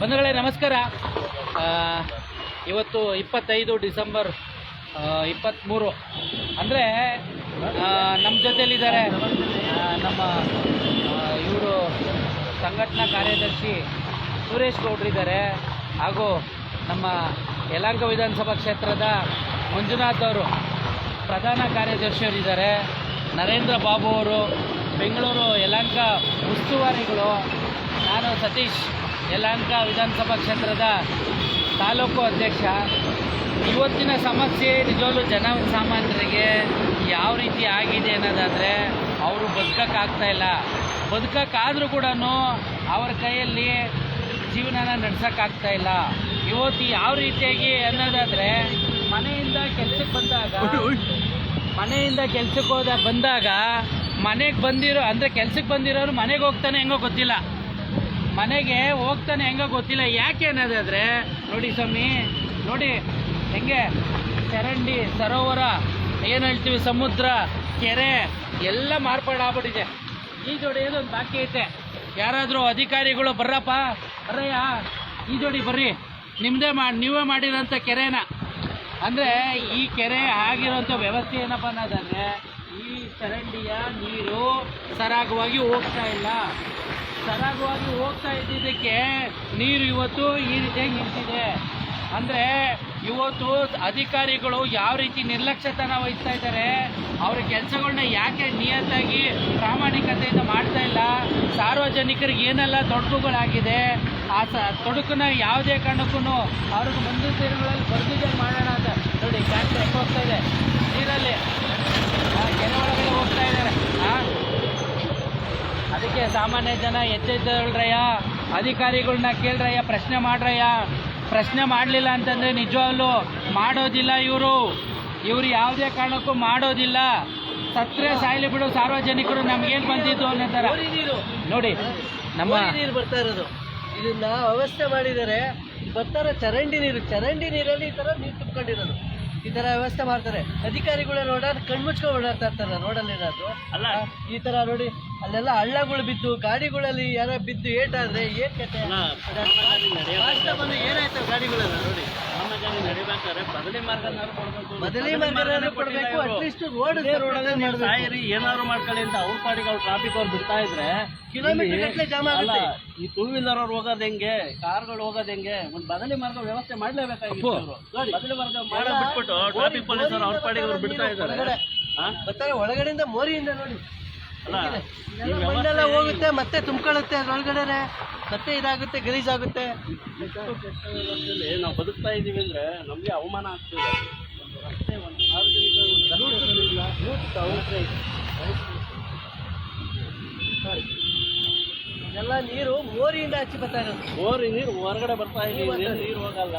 ಬಂಧುಗಳೇ, ನಮಸ್ಕಾರ. ಇವತ್ತು ಇಪ್ಪತ್ತೈದು ಡಿಸೆಂಬರ್ ಇಪ್ಪತ್ತ್ಮೂರು ಅಂದರೆ ನಮ್ಮ ಜೊತೆಯಲ್ಲಿದ್ದಾರೆ ನಮ್ಮ ಇವರು ಸಂಘಟನಾ ಕಾರ್ಯದರ್ಶಿ ಸುರೇಶ್ ಗೌಡ್ರಿದ್ದಾರೆ ಹಾಗೂ ನಮ್ಮ ಯಲಹಂಕ ವಿಧಾನಸಭಾ ಕ್ಷೇತ್ರದ ಮಂಜುನಾಥ್ ಅವರು. ಪ್ರಧಾನ ಕಾರ್ಯದರ್ಶಿಯವರಿದ್ದಾರೆ ನರೇಂದ್ರ ಬಾಬು ಅವರು, ಬೆಂಗಳೂರು ಯಲಹಂಕ ಉಸ್ತುವಾರಿಗಳು. ನಾನು ಸತೀಶ್. ಯಲಹಂಕ ವಿಧಾನಸಭಾ ಕ್ಷೇತ್ರದ ತಾಲೂಕು ಅಧ್ಯಕ್ಷ ಇವತ್ತಿನ ಸಮಸ್ಯೆ ನಿಜವಾಗ್ಲೂ ಜನ ಸಾಮಾನ್ಯರಿಗೆ ಯಾವ ರೀತಿ ಆಗಿದೆ ಅನ್ನೋದಾದರೆ ಅವರು ಬದುಕೋಕ್ಕಾಗ್ತಾಯಿಲ್ಲ ಇಲ್ಲ. ಬದುಕೋಕ್ಕಾದ್ರೂ ಕೂಡ ಅವರ ಕೈಯಲ್ಲಿ ಜೀವನನ ನಡೆಸೋಕ್ಕಾಗ್ತಾ ಇಲ್ಲ. ಇವತ್ತು ಯಾವ ರೀತಿಯಾಗಿ ಅನ್ನೋದಾದರೆ ಮನೆಯಿಂದ ಕೆಲಸಕ್ಕೆ ಬಂದಾಗ ಮನೆಯಿಂದ ಕೆಲಸಕ್ಕೆ ಹೋದ ಬಂದಾಗ ಮನೆಗೆ ಬಂದಿರೋ ಅಂದರೆ ಕೆಲಸಕ್ಕೆ ಬಂದಿರೋರು ಮನೆಗೆ ಹೋಗ್ತಾನೆ ಹೆಂಗೋ ಗೊತ್ತಿಲ್ಲ. ಮನೆಗೆ ಹೋಗ್ತಾನೆ ಹೆಂಗ ಗೊತ್ತಿಲ್ಲ. ಯಾಕೆ ಅನ್ನೋದಾದ್ರೆ, ನೋಡಿ ಸ್ವಾಮಿ, ನೋಡಿ, ಹೆಂಗೆ? ಚರಂಡಿ, ಸರೋವರ, ಏನು ಹೇಳ್ತೀವಿ, ಸಮುದ್ರ, ಕೆರೆ, ಎಲ್ಲ ಮಾರ್ಪಾಡಾಗ್ಬಿಟ್ಟಿದೆ ಈ ಜೋಡಿ ಒಂದು ಬಾಕಿ ಐತೆ. ಯಾರಾದರೂ ಅಧಿಕಾರಿಗಳು ಬರ್ರಪ್ಪ? ಬರ್ರಯ್ಯ, ಈ ಜೋಡಿ ಬರ್ರಿ. ನಿಮ್ಮದೇ ಮಾಡಿ ನೀವೇ ಮಾಡಿರೋಂಥ ಕೆರೆನ. ಅಂದರೆ ಈ ಕೆರೆ ಆಗಿರೋಂಥ ವ್ಯವಸ್ಥೆ ಏನಪ್ಪ ಅನ್ನೋದಾದ್ರೆ ಚರಂಡಿಯ ನೀರು ಸರಾಗವಾಗಿ ಹೋಗ್ತಾ ಇಲ್ಲ. ಸರಾಗವಾಗಿ ಹೋಗ್ತಾ ಇದ್ದಿದ್ದಕ್ಕೆ ನೀರು ಇವತ್ತು ಈ ರೀತಿಯಾಗಿ ನಿಂತಿದೆ. ಅಂದರೆ ಇವತ್ತು ಅಧಿಕಾರಿಗಳು ಯಾವ ರೀತಿ ನಿರ್ಲಕ್ಷ್ಯತನ ವಹಿಸ್ತಾ ಇದ್ದಾರೆ, ಅವರ ಕೆಲಸಗಳನ್ನ ಯಾಕೆ ನಿಯತ್ತಾಗಿ ಪ್ರಾಮಾಣಿಕತೆಯಿಂದ ಮಾಡ್ತಾ ಇಲ್ಲ, ಸಾರ್ವಜನಿಕರಿಗೆ ಏನೆಲ್ಲ ತೊಡಕುಗಳಾಗಿದೆ, ಆ ಸ ತೊಡಕನ್ನ ಯಾವುದೇ ಕಾರಣಕ್ಕೂ ಅವ್ರಿಗೆ ಮುಂದಿನ ದಿನಗಳಲ್ಲಿ ಬರ್ದಿದ್ದಂಗೆ ಮಾಡೋಣ ಅಂತ ನೋಡಿ ಟ್ಯಾಕ್ಟರ್ ಹೆಂಗೆ ಹೋಗ್ತಾ ಇದೆ. ನೀರಲ್ಲಿ. ಕೆರೆ ಒಳಗಡೆ ಹೋಗ್ತಾ ಇದ್ದಾರೆ. ಅದಕ್ಕೆ ಸಾಮಾನ್ಯ ಜನ ಎಚ್ಚೆತ್ತಳ್ರಯ್ಯ ಅಧಿಕಾರಿಗಳನ್ನ ಕೇಳ್ರಯ್ಯ ಪ್ರಶ್ನೆ ಮಾಡ್ರಯ್ಯ. ಪ್ರಶ್ನೆ ಮಾಡಲಿಲ್ಲ ಅಂತಂದರೆ ನಿಜವಾಗ್ಲೂ ಮಾಡೋದಿಲ್ಲ ಇವರು. ಇವರು ಯಾವುದೇ ಕಾರಣಕ್ಕೂ ಮಾಡೋದಿಲ್ಲ. ಸತ್ರೆ ಸಾಯಿಲಿ ಬಿಡು ಸಾರ್ವಜನಿಕರು ನಮ್ಗೇನು ಬಂದಿದ್ದು ಅನ್ನೋ ನೋಡಿ ನಮ್ಮ ನೀರು ಬರ್ತಾ ಇರೋದು. ಇದನ್ನ ವ್ಯವಸ್ಥೆ ಮಾಡಿದರೆ ಬರ್ತಾರೆ ಚರಂಡಿ ನೀರು. ಚರಂಡಿ ನೀರಲ್ಲಿ ಈ ಥರ ನೀರು ತುಂಬ್ಕೊಂಡಿರೋದು. ಈ ತರ ವ್ಯವಸ್ಥೆ ಮಾಡ್ತಾರೆ. ಅಧಿಕಾರಿಗಳು ಓಡಾಡ್ ಕಣ್ಮುಚ್ಕೊಂಡು ಓಡಾಡ್ತಾ ಇರ್ತಾರೆ ರೋಡಲ್ಲಿ ಇರೋದು ಅಲ್ಲ. ಈ ತರ ನೋಡಿ ಅಲ್ಲೆಲ್ಲ ಹಳ್ಳಗಳು ಬಿದ್ದು ಗಾಡಿಗಳಲ್ಲಿ ಯಾರ ಬಿದ್ದು ಏಟಾದ್ರೆ ಏನ್ ಕತೆ? ಬಂದು ಏನಾಯ್ತು ಗಾಡಿಗಳೆಲ್ಲ ನೋಡಿ? ನಡಿಬೇಕಾದ್ರೆ ಬದಲಿ ಮಾರ್ಗನಾದ್ರು ಕೊಡ್ಬೇಕು. ಬದಲಿ ಮಾರ್ಗನಾದ್ರು ಕೊಡ್ಬೇಕು ಅಟ್ಲೀಸ್ಟ್ ರೋಡ್ ಮಾಡ್ಬೇಕು. ಸಾಯಿರಿ ಏನಾದ್ರು ಮಾಡ್ಕೊಳ್ಳಿ ಅಂತ ಅವ್ರ ಪಾಡಿಗೆ ಅವ್ರು ಟ್ರಾಫಿಕ್ ಅವ್ರು ಬಿಡ್ತಾ ಇದ್ರೆ ಕಿಲೋಮೀಟರ್ ಗಟ್ಟಲೆ ಜಾಮ್ ಅಲ್ಲ ಈ ಟೂ ವೀಲರ್ ಅವ್ರು ಹೋಗೋದ್ ಹೆಂಗೆ ಕಾರ್ಗಳು ಹೋಗೋದ್ ಹೆಂಗೆ ಒಂದ್ ಬದಲಿ ಮಾರ್ಗ ವ್ಯವಸ್ಥೆ ಮಾಡ್ಲೇಬೇಕಾಗಿತ್ತು. ಇವ್ರು. ನೋಡಿ. ಬದಲಿ ಮಾರ್ಗ ಮಾಡೋ ಬಿಟ್ಬಿಟ್ಟು ಟ್ರಾಫಿಕ್ ಪೊಲೀಸರು ಅವ್ರ ಪಾಡಿಗೆ ಅವ್ರು ಬಿಡ್ತಾ ಇದ್ದಾರೆ ಹೊರಗಡೆ. ಹಾ? ಬರ್ತಾರೆ ಒಳಗಡೆಯಿಂದ ಮೋರಿಯಿಂದ ನೋಡಿ ಅಲ್ಲ? ಈ ವ್ಯವಸ್ಥೆ ಹೋಗುತ್ತೆ ಮತ್ತೆ ತುಂಬ್ಕೊಳ್ಳುತ್ತೆ ಅದ್ರೊಳಗಡೆ ಮತ್ತೆ ಇದಾಗುತ್ತೆ ಗಲೀಜ್ ಆಗುತ್ತೆ ನಾವು ಬದುಕ್ತಾ ಇದೀವಿ ಅಂದ್ರೆ ನಮ್ಗೆ ಅವಮಾನ ಆಗ್ತಿದೆ ಒಂದು ರಸ್ತೆ ಒಂದು ಸಾರ್ವಜನಿಕ ಒಂದು ರಸ್ತೆ ಇಲ್ಲ ಎಲ್ಲ ನೀರು ಮೋರಿಯಿಂದ ಹಚ್ಚಿ ಬರ್ತಾ ಇರೋದು. ಮೋರಿ ನೀರು ಹೊರಗಡೆ ಬರ್ತಾ ಇದೆ ನೀರು ಹೋಗಲ್ಲ.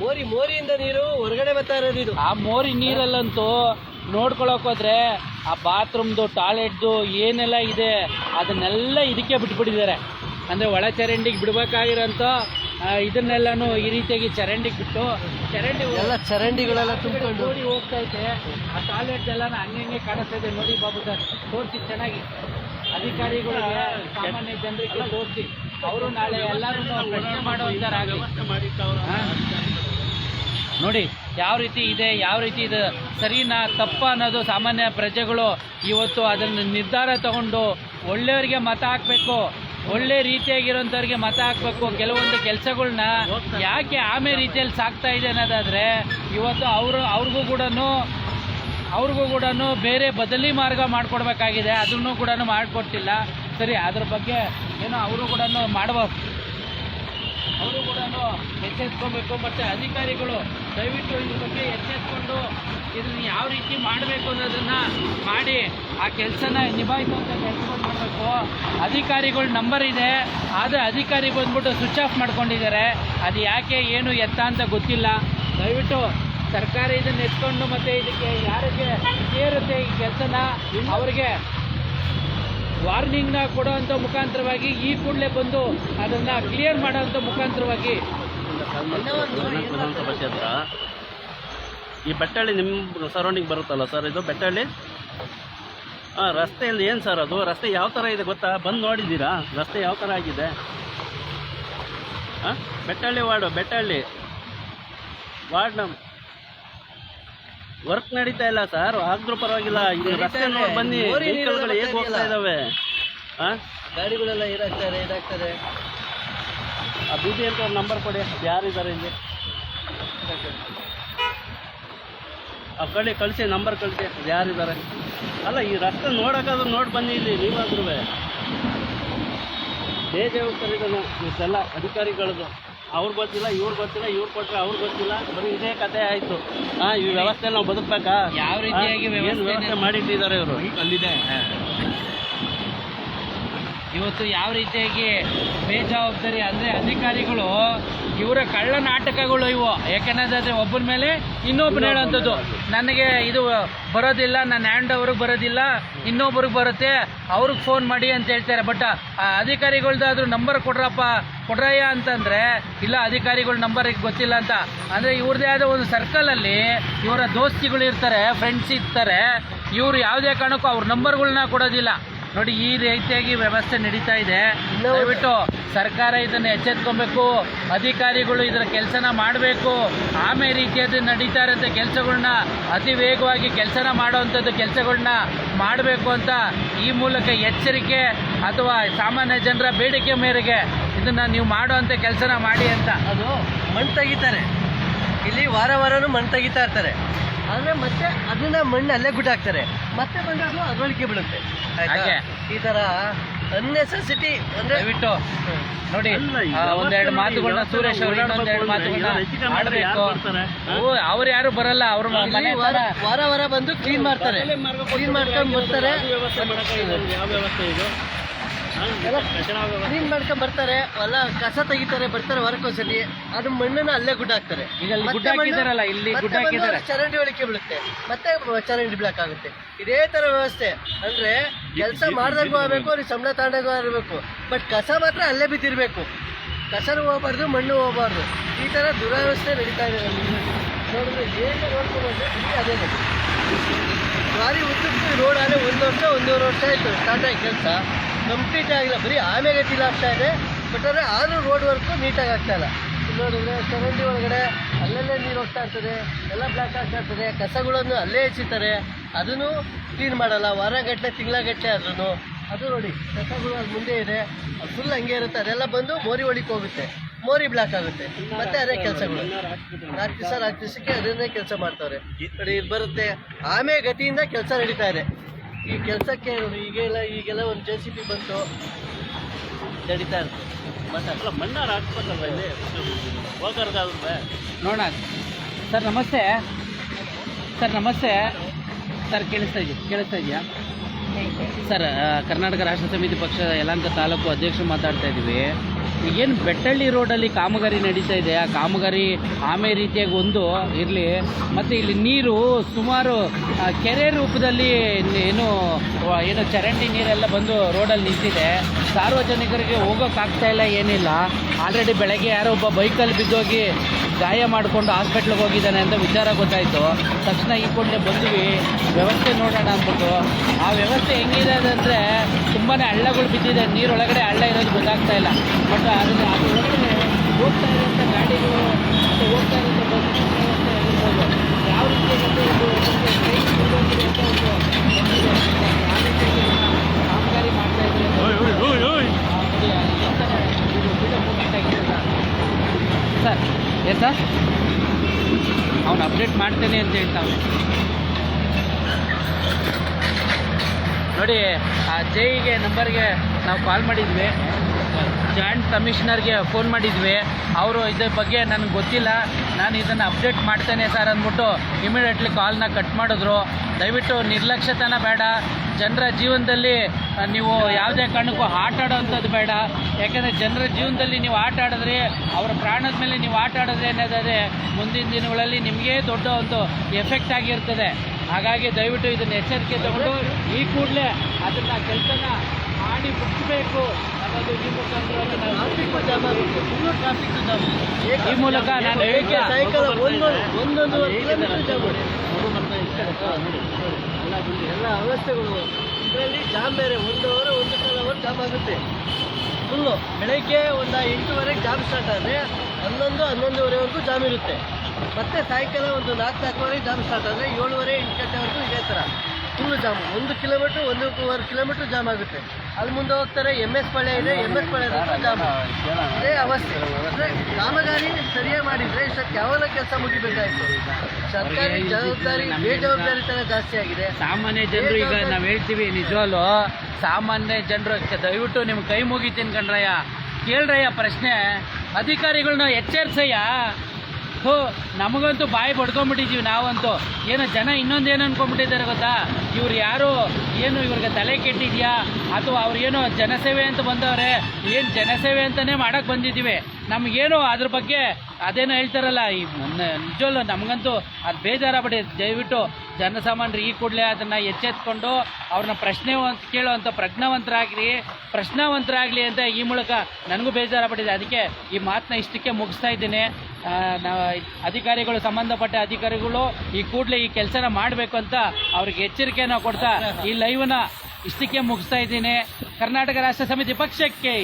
ಮೋರಿ ಮೋರಿಯಿಂದ ನೀರು ಹೊರಗಡೆ ಬರ್ತಾ ಇರೋದು ಇದು. ಆ ಮೋರಿ ನೀರಲ್ಲಂತೂ ನೋಡ್ಕೊಳಕ್ ಹೋದ್ರೆ ಆ ಬಾತ್ರೂಮ್ದು ಟಾಯ್ಲೆಟ್ದು ಏನೆಲ್ಲ ಇದೆ ಅದನ್ನೆಲ್ಲ ಇದಕ್ಕೆ ಬಿಟ್ಬಿಟ್ಟಿದ್ದಾರೆ. ಅಂದರೆ ಒಳ ಚರಂಡಿಗೆ ಬಿಡ್ಬೇಕಾಗಿರೋಂಥ ಇದನ್ನೆಲ್ಲನೂ ಈ ರೀತಿಯಾಗಿ ಚರಂಡಿಗೆ ಬಿಟ್ಟು ಚರಂಡಿ ಎಲ್ಲ ಚರಂಡಿಗಳೆಲ್ಲ ತುಂಬಿಕೊಂಡು. ನೋಡಿ ಹೋಗ್ತಾ ಇದೆ. ಆ ಟಾಯ್ಲೆಟ್ ಎಲ್ಲ ಹಂಗೆ ಹಂಗೆ ಕಾಣಿಸ್ತಾ ಇದೆ. ನೋಡಿ ಬಾಬು ಸರ್ ತೋರಿಸಿ ಚೆನ್ನಾಗಿ. ಅಧಿಕಾರಿಗಳಿಗೆ ಸಾಮಾನ್ಯ ಜನರಿಗೆ ತೋರಿಸಿ. ಅವರು ನಾಳೆ ಎಲ್ಲರೂ ಪ್ರಶ್ನೆ ಮಾಡುವಂತಾರಾಗಿ ವ್ಯವಸ್ಥೆ ಮಾಡಿಟ್ಟವ್ರು ನೋಡಿ ಯಾವ ರೀತಿ ಇದೆ ಯಾವ ರೀತಿ ಇದೆ ಸರಿನಾ ತಪ್ಪ ಅನ್ನೋದು ಸಾಮಾನ್ಯ ಪ್ರಜೆಗಳು ಇವತ್ತು ಅದನ್ನು ನಿರ್ಧಾರ ತಗೊಂಡು ಒಳ್ಳೆಯವರಿಗೆ ಮತ ಹಾಕಬೇಕು ಒಳ್ಳೆ ರೀತಿಯಾಗಿರೋಂಥವ್ರಿಗೆ ಮತ ಹಾಕಬೇಕು ಕೆಲವೊಂದು ಕೆಲಸಗಳನ್ನ ಯಾಕೆ ಆಮೇ ರೀತಿಯಲ್ಲಿ ಸಾಕ್ತಾ ಇದೆ ಅನ್ನೋದಾದರೆ ಇವತ್ತು ಅವರು ಅವ್ರಿಗೂ ಕೂಡ ಅವ್ರಿಗೂ ಕೂಡ ಬೇರೆ ಬದಲಿ ಮಾರ್ಗ ಮಾಡಿಕೊಡ್ಬೇಕಾಗಿದೆ. ಅದನ್ನು ಕೂಡ ಮಾಡಿಕೊಡ್ತಿಲ್ಲ ಸರಿ, ಅದ್ರ ಬಗ್ಗೆ ಏನೋ ಅವರು ಕೂಡ ಮಾಡಬಹುದು. ಅವರು ಕೂಡ ಎಚ್ಚೆತ್ಕೋಬೇಕು. ಮತ್ತು ಅಧಿಕಾರಿಗಳು ದಯವಿಟ್ಟು ಇದ್ರ ಬಗ್ಗೆ ಎಚ್ಚೆತ್ಕೊಂಡು ಇದನ್ನು ಯಾವ ರೀತಿ ಮಾಡಬೇಕು ಅನ್ನೋದನ್ನು ಮಾಡಿ ಆ ಕೆಲಸನ ನಿಭಾಯಿಸುವಂಥ ಕೆಲಸಗಳು ಮಾಡಬೇಕು. ಅಧಿಕಾರಿಗಳ ನಂಬರ್ ಇದೆ. ಆದರೆ ಅಧಿಕಾರಿ ಬಂದ್ಬಿಟ್ಟು ಸ್ವಿಚ್ ಆಫ್ ಮಾಡ್ಕೊಂಡಿದ್ದಾರೆ. ಅದು ಯಾಕೆ, ಏನು, ಎತ್ತ ಅಂತ ಗೊತ್ತಿಲ್ಲ. ದಯವಿಟ್ಟು ಸರ್ಕಾರ ಇದನ್ನ ಎತ್ಕೊಂಡು ಮತ್ತೆ ಇದಕ್ಕೆ ಯಾರಿಗೆ ಸೇರುತ್ತೆ ಈ ಕೆಲಸನ ಅವರಿಗೆ ವಾರ್ನಿಂಗ್ನ ಕೊಡೋವಂಥ ಮುಖಾಂತರವಾಗಿ ಈ ಕೂಡಲೇ ಬಂದು ಅದನ್ನು ಕ್ಲಿಯರ್ ಮಾಡೋವಂಥ ಮುಖಾಂತರವಾಗಿ ವಿಧಾನಸಭಾ ಕ್ಷೇತ್ರ ಈ ಬೆಟ್ಟಳ್ಳಿ ನಿಮ್ಮ ಸರೌಂಡಿಂಗ್ ಬರುತ್ತಲ್ಲ ಸರ್ ಇದು ಬೆಟ್ಟಳ್ಳಿ? ಹಾಂ ರಸ್ತೆಯಲ್ಲಿ ಏನು ಸರ್ ಅದು? ರಸ್ತೆ ಯಾವ ಥರ ಇದೆ ಗೊತ್ತಾ? ಬಂದು ನೋಡಿದ್ದೀರಾ? ರಸ್ತೆ ಯಾವ ಥರ ಆಗಿದೆ? ಹಾಂ ಬೆಟ್ಟಳ್ಳಿ ವಾರ್ಡು ಬೆಟ್ಟಳ್ಳಿ. ವಾರ್ಡ್ ನಮ್ ವರ್ಕ್ ನಡೀತಾ ಇಲ್ಲ ಸರ್ ಆದ್ರೂ ಪರವಾಗಿಲ್ಲ. ಇದು ರಸ್ತೆ. ನೋಡಿ ಬನ್ನಿ. ವೆಹಿಕಲ್ಗಳು ಹೇಗೆ ಹೋಗ್ತಾ ಇದಾವೆ? ಹಾಂ ಗಾಡಿಗಳೆಲ್ಲ ಇದಾಗ್ತಾರೆ ಇದಾಗ್ತಾರೆ. ಆ ಬಿ ಬಿ ಅಂತ ನಂಬರ್ ಕೊಡಿ. ಯಾರಿದ್ದಾರೆ ಇಲ್ಲಿ? ಆ ಕಳಿ ಕಳಿಸಿ ನಂಬರ್ ಕಳಿಸಿ. ಯಾರಿದ್ದಾರೆ? ಅಲ್ಲ ಈ ರಸ್ತೆ ನೋಡೋಕ್ಕಾದ್ರೂ ನೋಡಿ ಬನ್ನಿ ಇಲ್ಲಿ ನೀವಾದ್ರೂ ಬೇಜ ಇದೆಲ್ಲ ಇದನ್ನು ಇಷ್ಟೆಲ್ಲ ಅಧಿಕಾರಿಗಳದು ಅವ್ರಿಗೆ ಗೊತ್ತಿಲ್ಲ ಇವ್ರು ಗೊತ್ತಿಲ್ಲ ಇವ್ರು ಕೊಟ್ಟರೆ ಅವ್ರು ಗೊತ್ತಿಲ್ಲ. ಬರೀ ಇದೇ ಕತೆ ಆಯಿತು. ಹಾಂ ಈ ವ್ಯವಸ್ಥೆ ನಾವು ಬದುಕಬೇಕಾ? ಯಾವ ರೀತಿಯಾಗಿ ವ್ಯವಸ್ಥೆ ವ್ಯವಸ್ಥೆ ಮಾಡಿಟ್ಟಿದ್ದಾರೆ ಇವರು? ಅಲ್ಲಿದೆ. ಇವತ್ತು ಯಾವ ರೀತಿಯಾಗಿ ಬೇಜವಾಬ್ದಾರಿ ಅಂದರೆ ಅಧಿಕಾರಿಗಳು, ಇವರ ಕಳ್ಳ ನಾಟಕಗಳು ಇವು. ಯಾಕೆನ್ನೋದಾದ್ರೆ ಒಬ್ಬರ ಮೇಲೆ ಇನ್ನೊಬ್ಬನ ಹೇಳೋಂಥದ್ದು ನನಗೆ ಇದು ಬರೋದಿಲ್ಲ, ನನ್ನ ಹ್ಯಾಂಡ್ ಅವ್ರಿಗೆ ಬರೋದಿಲ್ಲ ಇನ್ನೊಬ್ರಿಗೆ ಬರುತ್ತೆ, ಅವ್ರಿಗೆ ಫೋನ್ ಮಾಡಿ ಅಂತ ಹೇಳ್ತಾರೆ. ಬಟ್ ಆ, ಅಧಿಕಾರಿಗಳ್ದಾದ್ರೂ ನಂಬರ್ ಕೊಡ್ರಪ್ಪ, ಕೊಡ್ರಯ್ಯ ಅಂತಂದರೆ, ಇಲ್ಲ, ಅಧಿಕಾರಿಗಳ ನಂಬರ್ ಗೊತ್ತಿಲ್ಲ ಅಂತ. ಅಂದರೆ ಇವ್ರದ್ದೇ ಆದ ಒಂದು ಸರ್ಕಲಲ್ಲಿ ಇವರ ದೋಸ್ತಿಗಳು ಇರ್ತಾರೆ ಫ್ರೆಂಡ್ಸ್ ಇರ್ತಾರೆ. ಇವರು ಯಾವುದೇ ಕಾರಣಕ್ಕೂ ಅವ್ರ ನಂಬರ್ಗಳನ್ನ ಕೊಡೋದಿಲ್ಲ. ನೋಡಿ ಈ ರೀತಿಯಾಗಿ ವ್ಯವಸ್ಥೆ ನಡೀತಾ ಇದೆ. ದಯವಿಟ್ಟು ಸರ್ಕಾರ ಇದನ್ನು ಎಚ್ಚೆತ್ಕೊಬೇಕು. ಅಧಿಕಾರಿಗಳು ಇದರ ಕೆಲಸನ ಮಾಡಬೇಕು. ಆಮೇಲೆ ರೀತಿಯಾದ ನಡೀತಾ ಇರೋಂಥ ಕೆಲಸಗಳನ್ನ ಅತಿ ವೇಗವಾಗಿ ಕೆಲಸನ ಮಾಡೋವಂಥದ್ದು ಕೆಲಸಗಳನ್ನ ಮಾಡಬೇಕು ಅಂತ ಈ ಮೂಲಕ ಎಚ್ಚರಿಕೆ ಅಥವಾ ಸಾಮಾನ್ಯ ಜನರ ಬೇಡಿಕೆ ಮೇರೆಗೆ ಇದನ್ನು ನೀವು ಮಾಡುವಂಥ ಕೆಲಸನ ಮಾಡಿ ಅಂತ. ಅದು ಮಣ್ಣು ತೆಗಿತಾರೆ. ಇಲ್ಲಿ ವಾರ ವಾರನೂ ಮಣ್ಣು ತೆಗಿತಾ ಇರ್ತಾರೆ. ಆದರೆ ಮತ್ತೆ ಅದನ್ನ ಮಣ್ಣು ಅಲ್ಲೇ ಗುಡ್ಡಾಕ್ತಾರೆ ಮತ್ತೆ ಬಂದು ಅದು ಆಯ್ತಾ? ಹಾಗೆ. ಈ ಥರ ಅನ್ನೆಸೆಸಿಟಿ ಅಂದರೆ ಬಿಟ್ಟು ನೋಡಿ ಅಲ್ಲ, ಈ ಆ, ಒಂದೆರಡು ಮಾತುಗಳನ್ನ ಸುರೇಶ್ ಅವರು ಇನ್ನೊಂದೆರಡು ಓಡಾಡ್ಬೇಕು ಮಾತುಗಳನ್ನ ಯಾರು ಹೆಚ್ಚಿಗೆ ಮಾಡಿದ್ರೆ ಯಾರು ಆಡ್ಬೇಕು. ಬರ್ತಾರೆ? ಹಾ? ಓ ಅವ್ರು ಯಾರು ಬರಲ್ಲ ಅವ್ರ ಮನೆ ವಾರ ಹತ್ರ. ವಾರ ವಾರ ಬಂದು ಕ್ಲೀನ್ ಮಾಡ್ತಾರೆ. ಕ್ಲೀನ್ ಮಾಡ್ಕೊಂಡು ಬರ್ತಾರೆ. ಯಾವ ವ್ಯವಸ್ಥೆ ಇದು? ಕ್ಲೀನ್ ಮಾಡ್ಕೊಂಡು ಬರ್ತಾರೆ ಎಲ್ಲ ಕಸ ತೆಗಿತಾರೆ ಬರ್ತಾರೆ ವಾರಕ್ಕೊಂದ್ಸಲಿ ಅದು ಮಣ್ಣನ್ನ ಅಲ್ಲೇ ಗುಡ್ಡ ಹಾಕ್ತಾರೆ. ಈಗ ಅಲ್ಲಿ ಮತ್ತೆ ಗುಡ್ಡ ಮಣ್ಣು- ಹಾಕಿದಾರಲ್ಲ, ಇಲ್ಲಿ ಮತ್ತೆ ಗುಡ್ಡ ಬಂದು ಚರಂಡಿ ಒಳಕ್ಕೆ ಬೀಳುತ್ತೆ. ಮತ್ತೆ ಚರಂಡಿ ಬ್ಲಾಕ್ ಆಗುತ್ತೆ. ಇದೇ ತರ ವ್ಯವಸ್ಥೆ. ಅಂದ್ರೆ ಕೆಲಸ ಮಾಡ್ದಂಗೂ ಆಗ್ಬೇಕು ಅವ್ರಿಗೆ ಸಂಬಳ ತಗೊಂಡಾಗೂ ಇರಬೇಕು ಬಟ್ ಕಸ ಮಾತ್ರ ಅಲ್ಲೇ ಬಿದ್ದಿರ್ಬೇಕು. ಕಸನೂ ಹೋಗ್ಬಾರ್ದು ಮಣ್ಣು ಹೋಗ್ಬಾರ್ದು. ಈ ತರ ದುರಾವಸ್ಥೆ ನಡೀತಾ ಇದೆ ನಮ್ಮಲ್ಲಿ. ನೋಡಿದ್ರೆ ಇಲ್ಲಿ ಅದೇ ನೋಡಿ. ಭಾರಿ ಉದ್ದಕ್ಕೂ ರೋಡ್ ಆದ್ರೆ ಒಂದು ವರ್ಷ ಒಂದೂವರೆ ವರ್ಷ ಆಯ್ತು ಸ್ಟಾರ್ಟ್ ಆಗಿ ಕೆಲಸ. ಕಂಪ್ಲೀಟ್ ಆಗಿಲ್ಲ. ಬರೀ ಆಮೆಗತಿಲ್ಲ ಆಗ್ತಾ ಇದೆ. ಬಟ್ ಆದರೆ ಆದರೂ ರೋಡ್ ವರ್ಕು ನೀಟಾಗಿ ಆಗ್ತಾ ಇಲ್ಲ. ನೋಡಿದ್ರೆ ಚರಂಡಿ ಒಳಗಡೆ ಅಲ್ಲಲ್ಲೇ ನೀರು ಹೋಗ್ತಾ ಇರ್ತದೆ. ಎಲ್ಲ ಬ್ಲಾಕ್ ಆಗ್ತಾ ಇರ್ತದೆ. ಕಸಗಳನ್ನು ಅಲ್ಲೇ ಎಸಿತಾರೆ ಅದನ್ನು ಕ್ಲೀನ್ ಮಾಡಲ್ಲ. ವಾರಗಟ್ಟಲೆ ತಿಂಗಳಗಟ್ಟಲೆ ಆದ್ರೂ ಅದು ನೋಡಿ, ಕಸಗಳು ಅಲ್ಲಿ ಮುಂದೆ ಇದೆ. ಫುಲ್ ಹಂಗೆ ಇರುತ್ತೆ. ಅದೆಲ್ಲ ಬಂದು ಮೋರಿ ಒಳಿಗೆ ಹೋಗುತ್ತೆ. ಮೋರಿ ಬ್ಲಾಕ್ ಆಗುತ್ತೆ. ಮತ್ತೆ ಅದೇ ಕೆಲಸಗಳು. ನಾಲ್ಕು ದಿವಸ, ನಾಲ್ಕು ದಿವಸಕ್ಕೆ ಅದನ್ನೇ ಕೆಲಸ ಮಾಡ್ತಾರೆ ನೋಡಿ ಇದು ಬರುತ್ತೆ. ಆಮೆ ಗತಿಯಿಂದ ಕೆಲಸ ನಡೀತಾ ಇದೆ. ಈ ಕೆಲಸಕ್ಕೆ ಈಗೆಲ್ಲ ಈಗೆಲ್ಲ ಒಂದು ಜೆ ಸಿ ಬಿ ಬಂತು ನಡೀತಾ ಇರ್ತದೆ ಮತ್ತೆ ಅಲ್ಲ ಮಣ್ಣಾರು ಹಾಕ್ಬೇಕಲ್ವ ಇಲ್ಲಿ? ಹೋಗೋರ್ಗಾದ್ರೆ ನೋಡೋಣ. ಸರ್ ನಮಸ್ತೆ. ಸರ್ ನಮಸ್ತೆ. ಸರ್ ಕೇಳಿಸ್ತಾ ಇದೆಯಾ? ಕೇಳಿಸ್ತಾ ಇದೆಯಾ? ಸರ್ ಕರ್ನಾಟಕ ರಾಷ್ಟ್ರ ಸಮಿತಿ ಪಕ್ಷದ ಯಲಹಂಕ ತಾಲೂಕು ಅಧ್ಯಕ್ಷರು ಮಾತಾಡ್ತಾ ಇದ್ದೀವಿ. ಈಗೇನು ಬೆಟ್ಟಳ್ಳಿ ರೋಡಲ್ಲಿ ಕಾಮಗಾರಿ ನಡೀತಾ ಇದೆ? ಆ ಕಾಮಗಾರಿ ಆಮೆ ರೀತಿಯಾಗಿ ಒಂದು ಇರಲಿ. ಮತ್ತು ಇಲ್ಲಿ ನೀರು ಸುಮಾರು ಕೆರೆ ರೂಪದಲ್ಲಿ ಏನು ಏನು ಚರಂಡಿ ನೀರೆಲ್ಲ ಬಂದು ರೋಡಲ್ಲಿ ನಿಂತಿದೆ. ಸಾರ್ವಜನಿಕರಿಗೆ ಹೋಗೋಕ್ಕಾಗ್ತಾ ಇಲ್ಲ, ಏನಿಲ್ಲ. ಆಲ್ರೆಡಿ ಬೆಳಗ್ಗೆ ಯಾರೋ ಒಬ್ಬ ಬೈಕಲ್ಲಿ ಬಿದ್ದೋಗಿ ಗಾಯ ಮಾಡಿಕೊಂಡು ಹಾಸ್ಪಿಟ್ಲಿಗೆ ಹೋಗಿದ್ದಾನೆ ಅಂತ ವಿಚಾರ ಗೊತ್ತಾಯಿತು. ತಕ್ಷಣ ಈ ಕೂಡಲೇ ಬಂದ್ವಿ. ವ್ಯವಸ್ಥೆ ನೋಡೋಣ ಅಂದ್ಬಿಟ್ಟು. ಆ ವ್ಯವಸ್ಥೆ ಹೆಂಗಿದೆ ಅಂದರೆ ತುಂಬಾ ಹಳ್ಳಗಳು ಬಿದ್ದಿದೆ. ನೀರೊಳಗಡೆ ಹಳ್ಳ ಇರೋದು ಗೊತ್ತಾಗ್ತಾ ಇಲ್ಲ. ಬಟ್ ಅದನ್ನ ಅದು ಹೋಗ್ತಾ ಇರುವಂಥ ಗಾಡಿಗಳು ಮತ್ತು ಹೋಗ್ತಾ ಇರುವಂಥ ಬಸ್ ವ್ಯವಸ್ಥೆ ಯಾವ ರೀತಿಯಾಗಿ ಇದು ನಮ್ಗೆ train ಬಿಡೋದು ಅಂತ ಒಂದು. ಯಾವ ಸರ್ ಏನು ಸರ್ ಅವನು ಅಪ್ಡೇಟ್ ಮಾಡ್ತೇನೆ ಅಂತ ಹೇಳ್ತಾವೆ ನೋಡಿ, ಆ ಜೈಗೆ ನಂಬರ್ಗೆ ನಾವು ಕಾಲ್ ಮಾಡಿದ್ವಿ ಜಾಯಿಂಟ್ ಕಮಿಷನರ್ಗೆ ಫೋನ್ ಮಾಡಿದ್ವಿ. ಅವರು ಇದ್ರ ಬಗ್ಗೆ ನನಗೆ ಗೊತ್ತಿಲ್ಲ. ನಾನು ಇದನ್ನು ಅಪ್ಡೇಟ್ ಮಾಡ್ತೇನೆ ಸರ್ ಅಂದ್ಬಿಟ್ಟು ಇಮಿಡಿಯೇಟ್ಲಿ ಕಾಲ್ನ ಕಟ್ ಮಾಡಿದ್ರು. ದಯವಿಟ್ಟು ನಿರ್ಲಕ್ಷ್ಯತನ ಬೇಡ. ಜನರ ಜೀವನದಲ್ಲಿ ನೀವು ಯಾವುದೇ ಕಾರಣಕ್ಕೂ ಆಟ ಆಡೋವಂಥದ್ದು ಬೇಡ. ಯಾಕೆಂದರೆ ಜನರ ಜೀವನದಲ್ಲಿ ನೀವು ಆಟ ಆಡಿದ್ರೆ, ಅವರ ಪ್ರಾಣದ ಮೇಲೆ ನೀವು ಆಟ ಆಡಿದ್ರೆ ಏನಾದರೆ ಮುಂದಿನ ದಿನಗಳಲ್ಲಿ ನಿಮಗೆ ದೊಡ್ಡ ಒಂದು ಎಫೆಕ್ಟ್ ಆಗಿರ್ತದೆ. ಹಾಗಾಗಿ ದಯವಿಟ್ಟು ಇದನ್ನು ಎಚ್ಚರಿಕೆ ತಗೊಂಡು ಈ ಕೂಡಲೇ ಅದನ್ನು ಕೆಲಸನ ಮಾಡಿ ಮುಗಿಸ್ಬೇಕು ಅನ್ನೋದು ಈ ಮುಖಾಂತರ ಈ ಮೂಲಕ ನಾನು ಸೈಕಲ್ ಒಂದೊಂದು ಒಂದೊಂದು ಕಿಲೋಮೀಟರ್ ಜಾಮ್ ಎಲ್ಲ ವ್ಯವಸ್ಥೆಗಳು ಇದರಲ್ಲಿ ಜಾಮ್ ಬೇರೆ. ಒಂದು ಅವರ್ ಒಂದು ಕಾಲ ಅವರ್ ಜಾಮ್ ಆಗುತ್ತೆ. ಫುಲ್ಲು ಬೆಳಗ್ಗೆ ಒಂದು ಎಂಟೂವರೆಗೆ ಜಾಮ್ ಸ್ಟಾರ್ಟ್ ಆದರೆ ಹನ್ನೊಂದು ಹನ್ನೊಂದುವರೆವರೆಗೂ ಜಾಮ್ ಇರುತ್ತೆ. ಮತ್ತೆ ಸಾಯಂಕಾಲ ಒಂದು ನಾಲ್ಕು ನಾಲ್ಕುವರೆಗೆ ಜಾಮ್ ಸ್ಟಾರ್ಟ್ ಆದರೆ ಏಳುವರೆ ಎಂಟು ಗಂಟೆವರೆಗೂ ಇದೇ ಥರ ಫುಲ್ಲು ಜಾಮ್ ಒಂದು ಕಿಲೋಮೀಟ್ರ್ ಒಂದೂವರೆ ಕಿಲೋಮೀಟ್ರ್ ಜಾಮ್ ಆಗುತ್ತೆ. ಅಲ್ಲಿ ಮುಂದೆ ಹೋಗ್ತಾರೆ ಎಂ ಎಸ್ ಪಾಳ್ಯ ಇದೆ ಎಂ ಎಸ್ ಪಳೆ ಜಾಮ್ ಇದೇ ಅವಸ್ಥೆ. ಅಂದ್ರೆ ಕಾಮಗಾರಿ ಸರಿಯಾಗಿ ಮಾಡಿದ್ರೆ ಇಷ್ಟಕ್ಕೆ ಯಾವೆಲ್ಲ ಕೆಲಸ ಮುಗಿಬೇಕಾಯ್ತು. ಸರ್ಕಾರಿ ಜವಾಬ್ದಾರಿ ಬೇಜವಾಬ್ದಾರಿ ತರ ಜಾಸ್ತಿ ಆಗಿದೆ. ಸಾಮಾನ್ಯ ಜನರು ಈಗ ನಾವು ಹೇಳ್ತೀವಿ ನಿಜವಲ್ಲೂ ಸಾಮಾನ್ಯ ಜನರು ದಯವಿಟ್ಟು ನಿಮ್ಗೆ ಕೈ ಮುಗಿತೀನಿ ಕಣ್ರಯ್ಯ ಕೇಳ್ರಯ್ಯ ಪ್ರಶ್ನೆ. ಅಧಿಕಾರಿಗಳನ್ನ ಎಚ್ಚರಿಸಯ್ಯ. ಹೋ ನಮಗಂತೂ ಬಾಯಿ ಬಡ್ಕೊಂಬಿಟ್ಟಿದ್ದೀವಿ ನಾವಂತೂ. ಏನೋ ಜನ ಇನ್ನೊಂದು ಏನು ಅನ್ಕೊಂಡ್ಬಿಟ್ಟಿದ್ದಾರೆ ಗೊತ್ತಾ? ಇವ್ರು ಯಾರು? ಏನು ಇವ್ರಿಗೆ ತಲೆ ಕೆಟ್ಟಿದ್ಯಾ? ಅಥವಾ ಅವ್ರು ಏನೋ ಜನಸೇವೆ ಅಂತ ಬಂದವ್ರೆ? ಏನು ಜನಸೇವೆ ಅಂತಲೇ ಮಾಡಕ್ಕೆ ಬಂದಿದ್ದೀವಿ. ನಮಗೇನು ಅದ್ರ ಬಗ್ಗೆ ಅದೇನೋ ಹೇಳ್ತಾರಲ್ಲ, ಈ ನಿಜವಲ್ಲೂ ನಮಗಂತೂ ಅದು ಬೇಜಾರಾಗ್ಬಿಟ್ಟಿದೆ. ದಯವಿಟ್ಟು ಜನಸಾಮಾನ್ಯರು ಈ ಕೂಡಲೇ ಅದನ್ನು ಎಚ್ಚೆತ್ಕೊಂಡು ಅವ್ರನ್ನ ಪ್ರಶ್ನೆ ಕೇಳುವಂಥ ಪ್ರಜ್ಞಾವಂತರಾಗಲಿ ಪ್ರಶ್ನಾವಂತರಾಗಲಿ ಅಂತ ಈ ಮೂಲಕ ನನಗೂ ಬೇಜಾರಾಗ್ಬಿಟ್ಟಿದೆ. ಅದಕ್ಕೆ ಈ ಮಾತನ್ನ ಇಷ್ಟಕ್ಕೆ ಮುಗಿಸ್ತಾ ಇದ್ದೀನಿ. ಅಧಿಕಾರಿಗಳು, ಸಂಬಂಧಪಟ್ಟ ಅಧಿಕಾರಿಗಳು ಈ ಕೂಡಲೇ ಈ ಕೆಲಸನ ಮಾಡಬೇಕು ಅಂತ ಅವ್ರಿಗೆ ಎಚ್ಚರಿಕೆಯನ್ನು ಕೊಡ್ತಾ ಈ ಲೈವ್ನ ಇಷ್ಟಕ್ಕೆ ಮುಗಿಸ್ತಾ ಇದ್ದೀನಿ. ಕರ್ನಾಟಕ ರಾಷ್ಟ್ರ ಸಮಿತಿ ಪಕ್ಷಕ್ಕೆ.